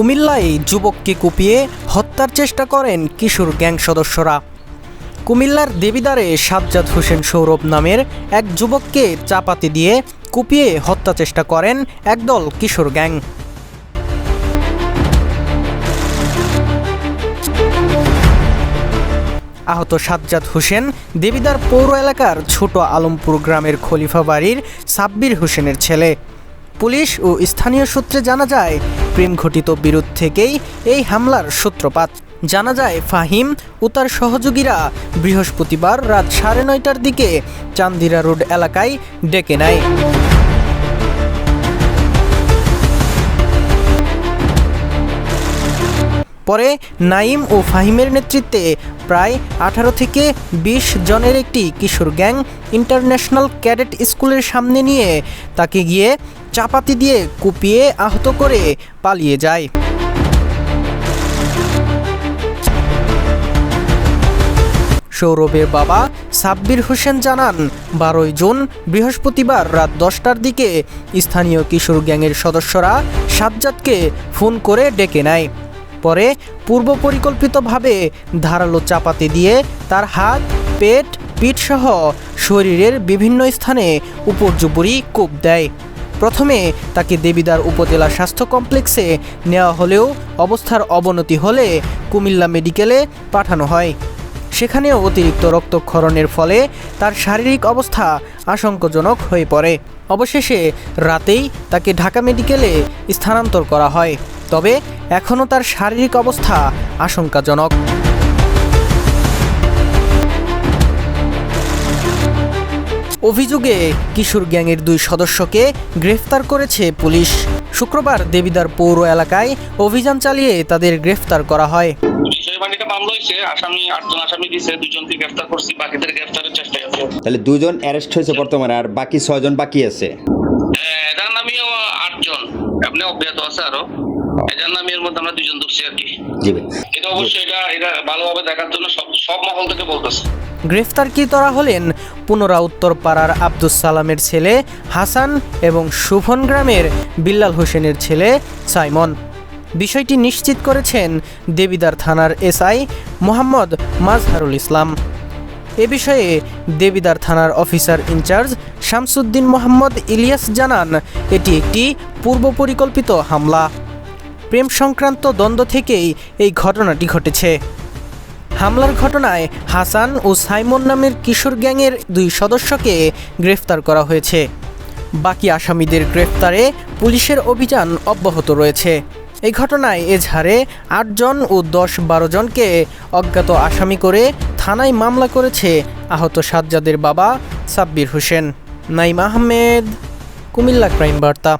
কুমিল্লায় যুবককে কুপিয়ে হত্যার চেষ্টা করেন কিশোর গ্যাং সদস্যরা। কুমিল্লার দেবিদারে সাজ্জাদ হোসেন সৌরভ নামের এক যুবককে চাপাতি দিয়ে কুপিয়ে হত্যা চেষ্টা করেন একদল কিশোর গ্যাং। আহত সাজ্জাদ হোসেন দেবিদার পৌর এলাকার ছোট আলমপুর গ্রামের খলিফা বাড়ির সাব্বির হোসেনের ছেলে। পুলিশ ও স্থানীয় সূত্রে জানা যায়, প্রেম ঘটিত বিরোধ থেকেই এই হামলার সূত্রপাত। জানা যায়, ফাহিম ও তার সহযোগীরা বৃহস্পতিবার রাত সাড়ে নয়টার দিকে চান্দিরা রোড এলাকায় ডেকে নেয়। পরে নাইম ও ফাহিমের নেতৃত্বে প্রায় আঠারো থেকে বিশ জনের একটি কিশোর গ্যাং ইন্টারন্যাশনাল ক্যাডেট স্কুলের সামনে নিয়ে তাকে গিয়ে চাপাতি দিয়ে কুপিয়ে আহত করে পালিয়ে যায়। সৌরভের বাবা সাব্বির হোসেন জানান, বারোই জুন, বৃহস্পতিবার রাত দশটার দিকে স্থানীয় কিশোর গ্যাংয়ের সদস্যরা সাজ্জাদকে ফোন করে ডেকে নেয়। পরে পূর্ব পরিকল্পিতভাবে ধারালো চাপাতি দিয়ে তার হাত, পেট, পিঠসহ শরীরের বিভিন্ন স্থানে উপর্যুপরি কোপ দেয়। প্রথমে তাকে দেবিদার উপজেলা স্বাস্থ্য কমপ্লেক্সে নেওয়া হলেও অবস্থার অবনতি হলে কুমিল্লা মেডিকেলে পাঠানো হয়। সেখানেও অতিরিক্ত রক্তক্ষরণের ফলে তার শারীরিক অবস্থা আশঙ্কাজনক হয়ে পড়ে। অবশেষে রাতেই তাকে ঢাকা মেডিকেলে স্থানান্তর করা হয়। তবে এখনও তার শারীরিক অবস্থা আশঙ্কাজনক। অভিযোগে কিশোর গ্যাংয়ের দুই সদস্যকে গ্রেফতার করেছে পুলিশ। শুক্রবার দেবিদার পৌর এলাকায় অভিযান চালিয়ে তাদের গ্রেফতার করা হয়। বিষয় মামলা হয়েছে আসামি আটজন আসামি দিছে দুজনকে গ্রেফতার করছি বাকিদের গ্রেফতারের চেষ্টায় আছে। তাহলে দুজন অ্যারেস্ট হয়েছে বর্তমানে আর বাকি ছয়জন বাকি আছে? হ্যাঁ, এটার নামিও আটজন। অব্যাহত আছে আরও। এটার নামে এর মধ্যে আমরা দুজন ধরছি আর কি। জি এটা অবশ্যই এটা এটা ভালোভাবে দেখার জন্য সব সব মহল থেকে বলতেছে। গ্রেফতারকৃতরা হলেন পুনরা উত্তর পাড়ার আব্দুস সালামের ছেলে হাসান এবং সুভন গ্রামের বিল্লাল হোসেনের ছেলে সাইমন। বিষয়টি নিশ্চিত করেছেন দেবিদার থানার এসআই মোহাম্মদ মাজহারুল ইসলাম। এ বিষয়ে দেবিদার থানার officer in charge Shamsuddin Mohammad Ilias জানান, এটি একটি পূর্ব পরিকল্পিত হামলা। প্রেম সংক্রান্ত দ্বন্দ্ব থেকেই এই ঘটনাটি ঘটেছে। হামলার ঘটনায় হাসান ও সাইমন নামের কিশোর গ্যাংয়ের দুই সদস্যকে গ্রেফতার করা হয়েছে। বাকি আসামিদের গ্রেফতারে পুলিশের অভিযান অব্যাহত রয়েছে। এই ঘটনায় এজাহারে আটজন ও দশ বারো জনকে অজ্ঞাত আসামি করে থানায় মামলা করেছে আহত সাজ্জাদের বাবা সাব্বির হোসেন, নাইম আহমেদ, কুমিল্লা ক্রাইম বার্তা।